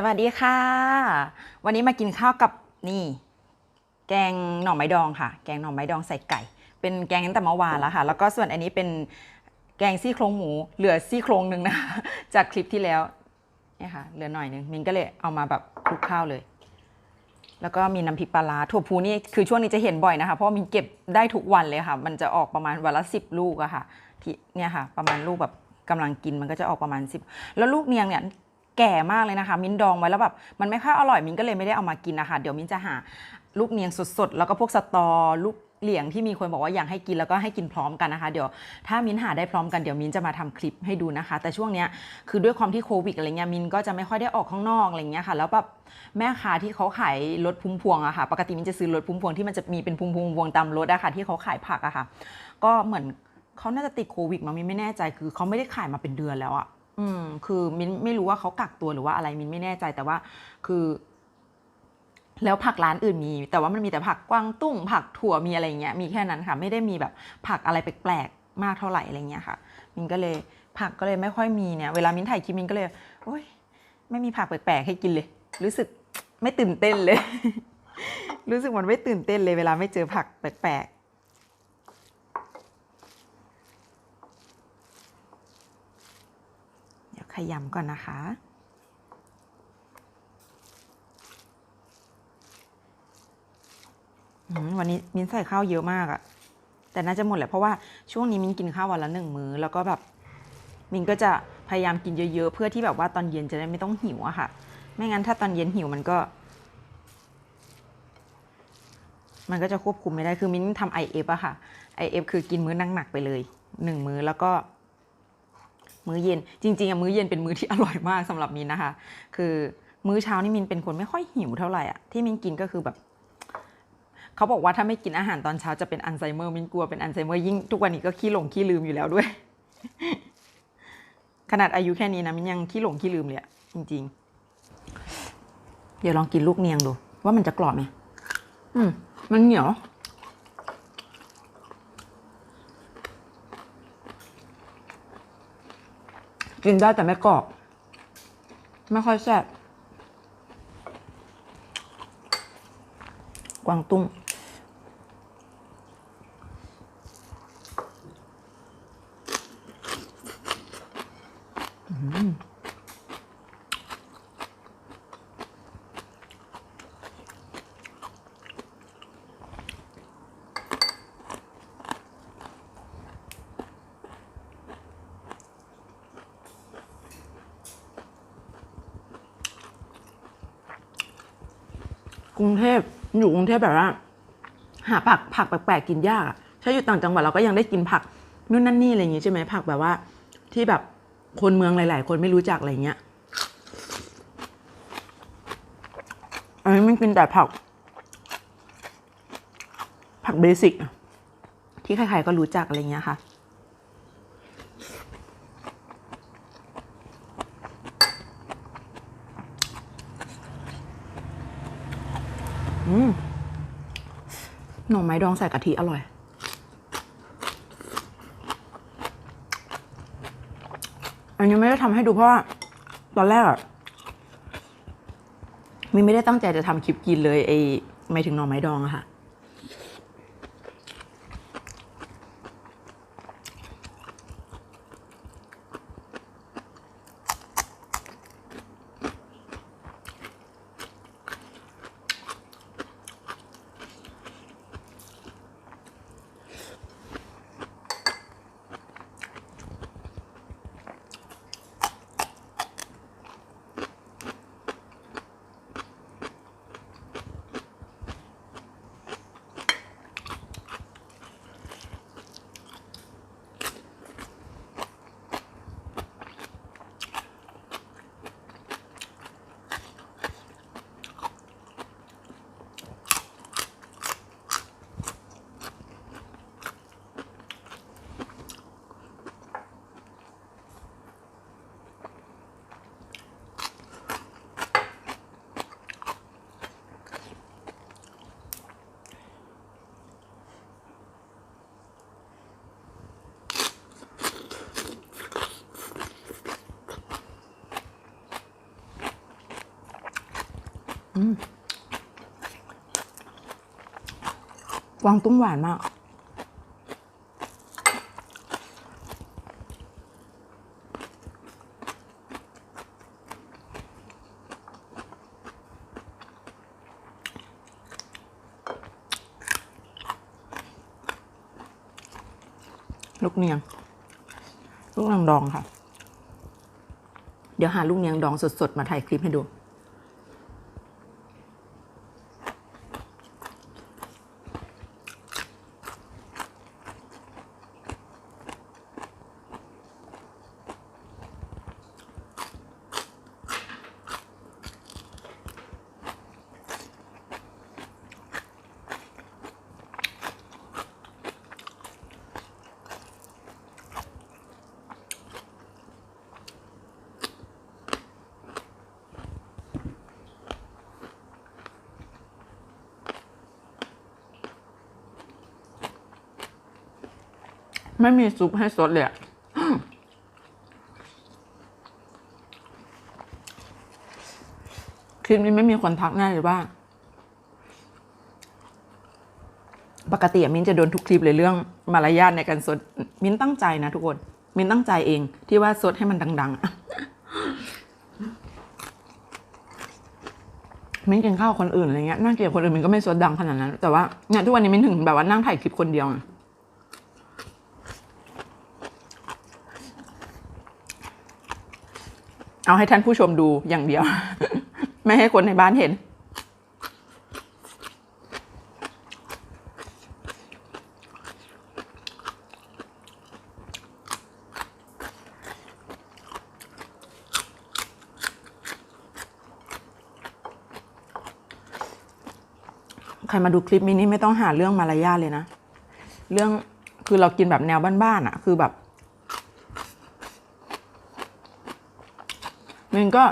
สวัสดีค่ะ วันนี้มากินข้าวกับนี่ แกงหน่อไม้ดองค่ะ แกงหน่อไม้ดองใส่ไก่ เป็นแกงตั้งแต่เมื่อวานแล้วค่ะ แล้วก็ส่วนอันนี้เป็นแกงซี่โครงหมูเหลือซี่โครงหนึ่งนะคะจากคลิปที่แล้วนี่ค่ะเหลือหน่อยนึงมินก็เลยเอามาแบบคลุกข้าวเลย แล้วก็มีน้ำพริกปลาร้าถั่วพูนี่คือช่วงนี้จะเห็นบ่อยนะคะ เพราะมินเก็บได้ทุกวันเลยค่ะ มันจะออกประมาณวันละสิบลูกอะค่ะที่เนี่ยค่ะ ประมาณลูกแบบกำลังกินมันก็จะออกประมาณสิบแล้วลูกเนียงเนี่ย แก่มากเลยนะคะ มิ้นดองไว้แล้วแบบมันไม่ค่อยอร่อยมิ้นก็เลยไม่ได้เอามากินนะคะเดี๋ยวมิ้นจะหาลูกเนียงสดๆ แล้วก็พวกสตอลูกเหลียงที่มีคนบอกว่าอยากให้กินแล้วก็ให้กินพร้อมกันนะคะ เดี๋ยวถ้ามิ้นหาได้พร้อมกันเดี๋ยวมิ้นจะมาทำคลิปให้ดูนะคะ แต่ช่วงเนี้ยคือด้วยความที่โควิดอะไรเงี้ยมิ้นก็จะไม่ค่อยได้ออกข้างนอกอะไรเงี้ยค่ะ แล้วแบบแม่ค้าที่เขาขายรถพุ่มพวงอะค่ะ ปกติมิ้นจะซื้อรถพุ่มพวงที่มันจะมีเป็นพุ่มพวงๆตามรถอะค่ะ ที่เขาขายผักอะค่ะ ก็เหมือนเขาน่าจะติดโควิดมามิ้นไม่แน่ใจคือเขาไม่ได้ขายมาเป็นเดือนแล้วอะ อืม คือมินไม่รู้ว่าเขากักตัวหรือว่าอะไรมินไม่แน่ใจแต่ว่า คือ แล้วผักร้านอื่นมี แต่ว่ามันมีแต่ผักกวางตุ้ง ผักถั่วมีอะไรเงี้ยมีแค่นั้นค่ะ ไม่ได้มีแบบผักอะไรแปลกๆมากเท่าไหร่อะไรเงี้ยค่ะ มินก็เลย ผักก็เลยไม่ค่อยมีเนี่ยเวลามินถ่ายคลิปมินก็เลยโอ๊ยไม่มีผักแปลกๆให้กินเลย รู้สึกไม่ตื่นเต้นเลย รู้สึกมันไม่ตื่นเต้นเลย เวลาไม่เจอผักแปลกๆ เดี๋ ยวขยำก่อนนะคะ วันนี้มิ้นใส่ข้าวเยอะมากอะแต่น่าจะหมดแหละเพราะว่าช่วงนี้มิ้นกินข้าววันละหนึ่งมื้อแล้วก็แบบมิ้นก็จะพยายามกินเยอะๆ เพื่อที่แบบว่าตอนเย็นจะได้ไม่ต้องหิวอะค่ะ ไม่งั้นถ้าตอนเย็นหิวมันก็ มันก็จะควบคุมไม่ได้คือมิ้นทำ IF อฟอะค่ะ IF คือกินมื้อหนักๆไปเลยหนึ่งมื้อแล้วก็ มื้อเย็น จริงๆอะมื้อเย็นเป็นมื้อที่อร่อยมากสำหรับมินนะคะ คือมื้อเช้านี่มินเป็นคนไม่ค่อยหิวเท่าไหร่อะที่มินกินก็คือแบบเขาบอกว่าถ้าไม่กินอาหารตอนเช้าจะเป็นอัลไซเมอร์มินกลัวเป็นอัลไซเมอร์ยิ่งทุกวันนี้ก็ขี้หลงขี้ลืมอยู่แล้วด้วย ขนาดอายุแค่นี้นะมินยังขี้หลงขี้ลืมเลยอะจริง ๆ เดี๋ยวลองกินลูกเนียงดู ว่ามันจะกรอบไหมอืมมันเหนียว กินได้แต่ไม่กรอบ ไม่ค่อยแซ่บกวางตุ้ง อยู่กรุงเทพแบบว่าหาผักผักแปลกๆกินยากถ้าอยู่ต่างจังหวัดเราก็ยังได้กินผักนู่นนั่นนี่อะไรอย่างงี้ใช่ไหมผักแบบว่า ที่แบบคนเมืองหลาย ๆ คนไม่รู้จักอะไรเงี้ยอันนี้มันกินแต่ผัก ผักเบสิกที่ใครๆก็รู้จักอะไรเงี้ยค่ะ อืม หน่อไม้ดองใส่กะทิอร่อย อันนี้ไม่ได้ทำให้ดูเพราะว่าตอนแรกอะมิไม่ได้ตั้งใจจะทำคลิปกินเลยไอไม่ถึงหน่อไม้ดองอะค่ะ กวางตุ้งหวานมาก ลูกเนียง ลูกนียงดองค่ะ เดี๋ยวหาลูกเนียงดองสดๆ มาถ่ายคลิปให้ดู ไม่มีซุปให้ซดเลยอะคลิปนี้ไม่มีคนทักแน่เลยว่า ปกติมิ้นจะโดนทุกคลิปเลยเรื่องมารยาทในการสด มิ้นตั้งใจนะทุกคน มิ้นตั้งใจเอง ที่ว่าสดให้มันดังๆอะมิ้นกินข้าวคนอื่นอะไรเงี้ยนั่งเกินกับคนอื่นมิ้นก็ไม่สดดังขนาดนั้น แต่ว่าเนี่ยทุกวันนี้มิ้นถึงแบบว่านั่งถ่ายคลิปคนเดียวอะ เอาให้ท่านผู้ชมดูอย่างเดียว ไม่ให้คนในบ้านเห็น ใครมาดูคลิปมินี้ไม่ต้องหาเรื่องมารยาทเลยนะ เรื่องคือเรากินแบบแนวบ้านๆอะ คือแบบ มันก็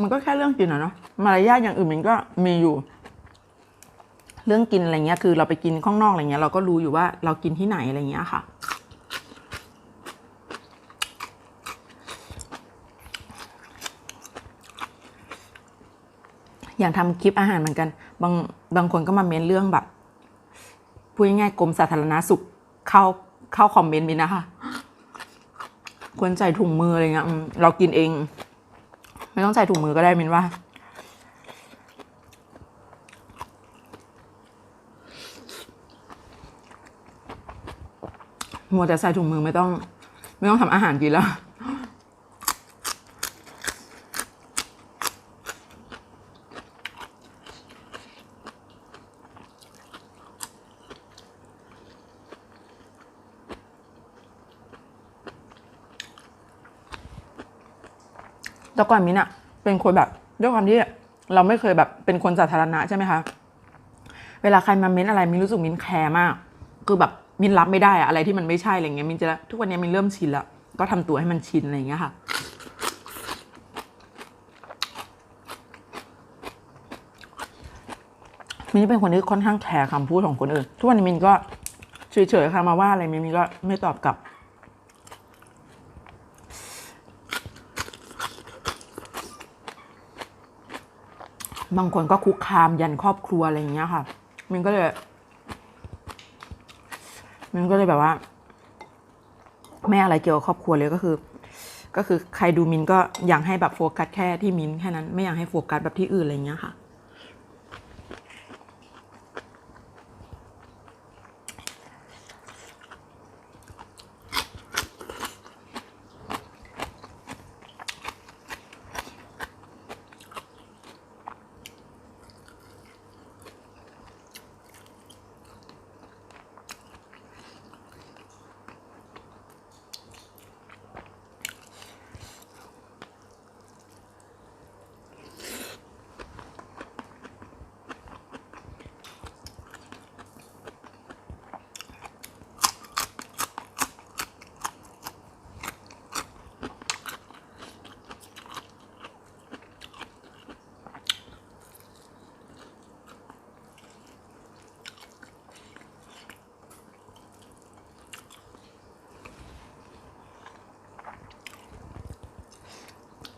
มันก็แค่เรื่องกินอะเนาะมารยาทอย่างอื่นมันก็มีอยู่ เรื่องกินอะไรเงี้ย คือเราไปกินข้างนอกอะไรเงี้ย เราก็รู้อยู่ว่าเรากินที่ไหนอะไรเงี้ยค่ะ อย่างทำคลิปอาหารเหมือนกัน บางบางคนก็มาเม้นเรื่องแบบพูดง่ายๆกรมสาธารณสุขเข้าเข้าคอมเมนต์มินนะคะควรใส่ถุงมืออะไรเงี้ยเรากินเอง ไม่ต้องใส่ถุงมือก็ได้มินว่ามัวแต่ใส่ถุงมือไม่ต้อง ไม่ต้องทำอาหารกินแล้ว แต่ก่อนมินอะเป็นคนแบบด้วยความที่เราไม่เคยแบบเป็นคนสาธารณะใช่ไหมคะ เวลาใครมาเม้นอะไรมินรู้สึกมินแคร์มาก คือแบบมินรับไม่ได้อะอะไรที่มันไม่ใช่อะไรเงี้ยมินจะทุกวันนี้มินเริ่มชินแล้วก็ทำตัวให้มันชินอะไรเงี้ยค่ะมินเป็นคนที่ค่อนข้างแคร์คำพูดของคนอื่น ทุกวันนี้มินก็เฉยๆค่ะมาว่าอะไรมินมินก็ไม่ตอบกลับ บางคนก็คุกคามยันครอบครัวอะไรอย่างเงี้ยค่ะ มันก็เลย มันก็เลยแบบว่า ไม่อะไรเกี่ยวกับครอบครัวเลยก็คือ ก็คือใครดูมินก็อยากให้แบบโฟกัสแค่ที่มินแค่นั้น ไม่อยากให้โฟกัสแบบที่อื่นอะไรอย่างเงี้ยค่ะ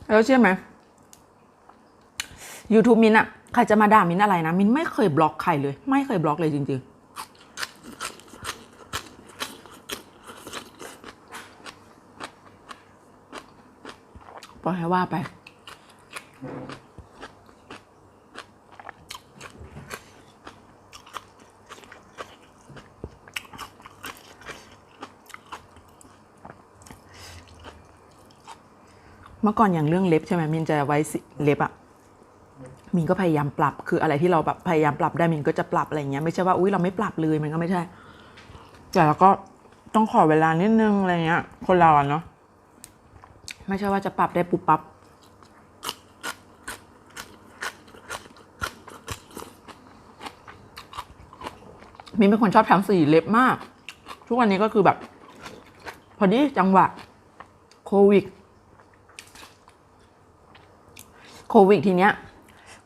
แล้วเชื่อไหม YouTube มินอะใครจะมาด่ามินอะไรนะ มินไม่เคยบล็อกใครเลย ไม่เคยบล็อกเลยจริง ๆปล่อยให้ว่าไป เมื่อก่อนอย่างเรื่องเล็บใช่ไหมมินจะไว้เล็บอะมินก็พยายามปรับ คืออะไรที่เราแบบพยายามปรับได้มินก็จะปรับอะไรเงี้ยไม่ใช่ว่าอุ้ยเราไม่ปรับเลยมันก็ไม่ใช่ แต่เราก็ต้องขอเวลานิดนึงอะไรเงี้ย คนเราอะเนาะไม่ใช่ว่าจะปรับได้ปุ๊บปั๊บมินเป็นคนชอบทำสีเล็บมาก ทุกวันนี้ก็คือแบบ พอดีจังหวะโควิด โควิดทีเนี้ย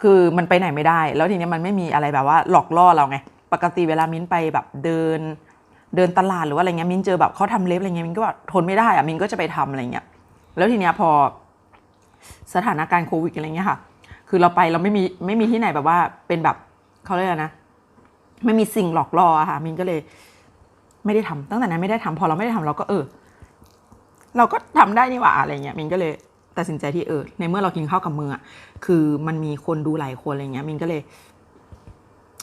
คือมันไปไหนไม่ได้ แล้วทีเนี้ยมันไม่มีอะไรแบบว่าหลอกล่อเราไง ปกติเวลามิ้นไปแบบเดิน เดินตลาดหรือว่าอะไรเงี้ยมิ้นเจอแบบเขาทำเล็บอะไรเงี้ยมิ้นก็แบบทนไม่ได้อะมิ้นก็จะไปทำอะไรเงี้ยแล้วทีเนี้ยพอสถานการณ์โควิดอะไรเงี้ยค่ะ คือเราไปเราไม่มีไม่มีที่ไหนแบบว่าเป็นแบบเขาเรียกนะ ไม่มีสิ่งหลอกล่อค่ะ มิ้นก็เลย ไม่ได้ทำตั้งแต่นั้นไม่ได้ทำพอเราไม่ได้ทำเราก็เออ เราก็ทำได้นี่หว่าอะไรเงี้ยมินก็เลย ตัดสินใจที่เออในเมื่อเรากินข้าวกับมืออะคือมันมีคนดูหลายคนอะไรเงี้ยมินก็เลย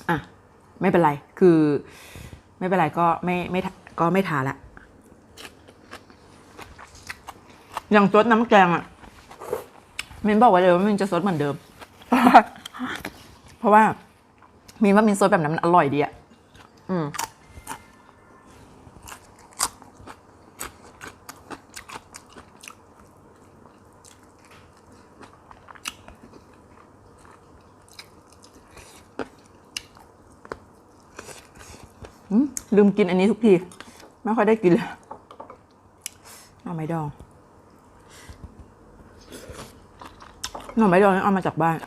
อะไม่เป็นไร คือ ไม่เป็นไรก็ไม่ไม่ก็ไม่ทาละอย่างซดน้ำแกงอะมินบอกไว้เลยว่ามินจะซดเหมือนเดิม เพราะว่ามินว่ามินซดแบบนั้นมันอร่อยดีอะอืม ลืมกินอันนี้ทุกที ไม่ค่อยได้กินเลยหน่อไม้ดองหน่อไม้ดองนี่เอามาจากบ้าน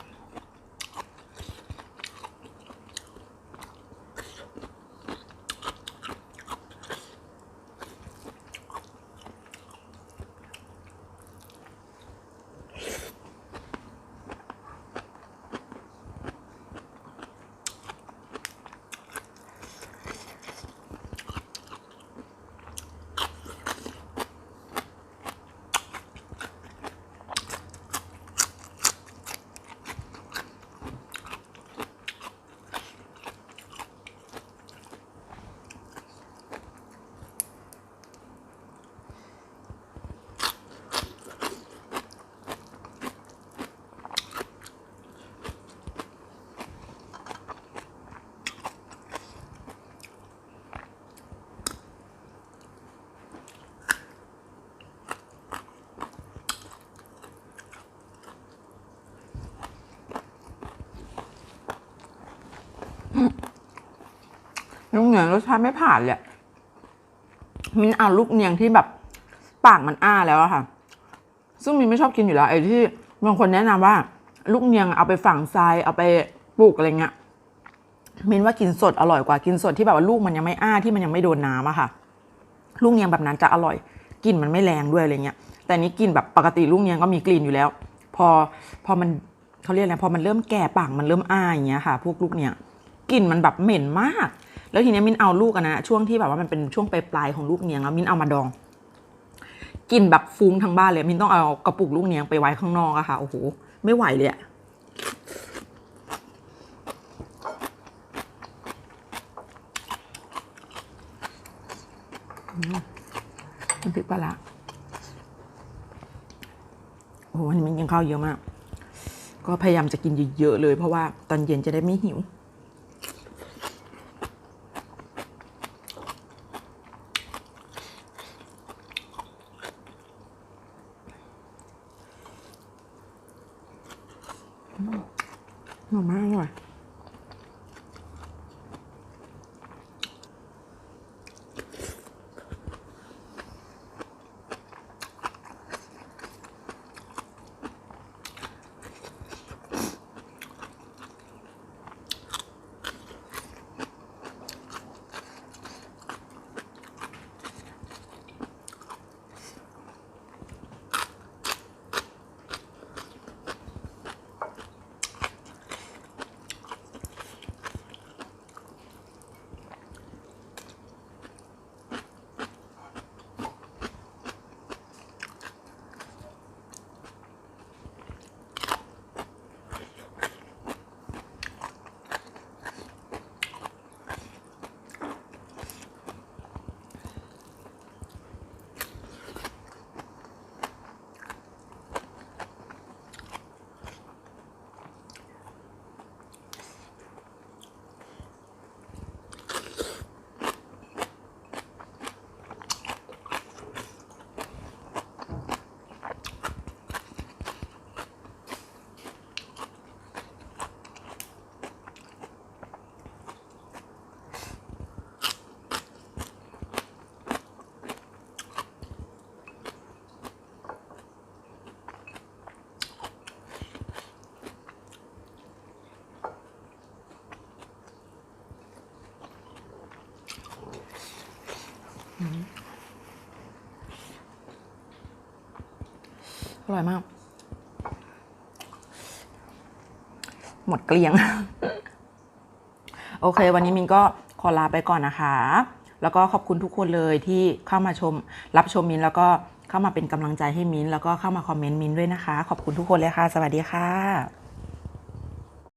ลูกเนียงรสชาติไม่ผ่านเลยอะมินเอาลูกเนียงที่แบบปากมันอ้าแล้วอะค่ะ ซึ่งมินไม่ชอบกินอยู่แล้วไอ้ที่บางคนแนะนำว่า ลูกเนียงเอาไปฝังทรายเอาไปปลูกอะไรเงี้ยมินว่ากินสดอร่อยกว่ากินสดที่แบบว่าลูกมันยังไม่อ้าที่มันยังไม่โดนน้ำอะค่ะ ลูกเนียงแบบนั้นจะอร่อยกลิ่นมันไม่แรงด้วยอะไรเงี้ย แต่นนี้กลิ่นแบบปกติลูกเนียงก็มีกลิ่นอยู่แล้ว พอพอมันเขาเรียกอะไรพอมันเริ่มแก่ปากมันเริ่มอ้าอย่างเงี้ยค่ะ พวกลูกเนียงกลิ่นมันแบบเหม็นมาก แล้วทีนี้มินเอาลูกอะนะช่วงที่แบบว่ามันเป็นช่วงปลายๆของลูกเนียงแล้วมินเอามาดองกลิ่นแบบฟุ้งทั้งบ้านเลยมินต้องเอากระปุกลูกเนียงไปไว้ข้างนอกอะค่ะโอ้โหไม่ไหวเลยอะอืมน้ำพริกปลาร้าโอ้โหวันนี้มันกินข้าวเยอะมาก ก็พยายามจะกินเยอะๆเลย เพราะว่าตอนเย็นจะได้ไม่หิว หน่อไอร่อยมาก หมดเกลี้ยง โอเค วันนี้มินก็ขอลาไปก่อนนะคะ แล้วก็ขอบคุณทุกคนเลยที่เข้ามาชม รับชมมินแล้วก็เข้ามาเป็นกำลังใจให้มินแล้วก็เข้ามาคอมเมนต์มินด้วยนะคะ ขอบคุณทุกคนเลยค่ะ สวัสดีค่ะ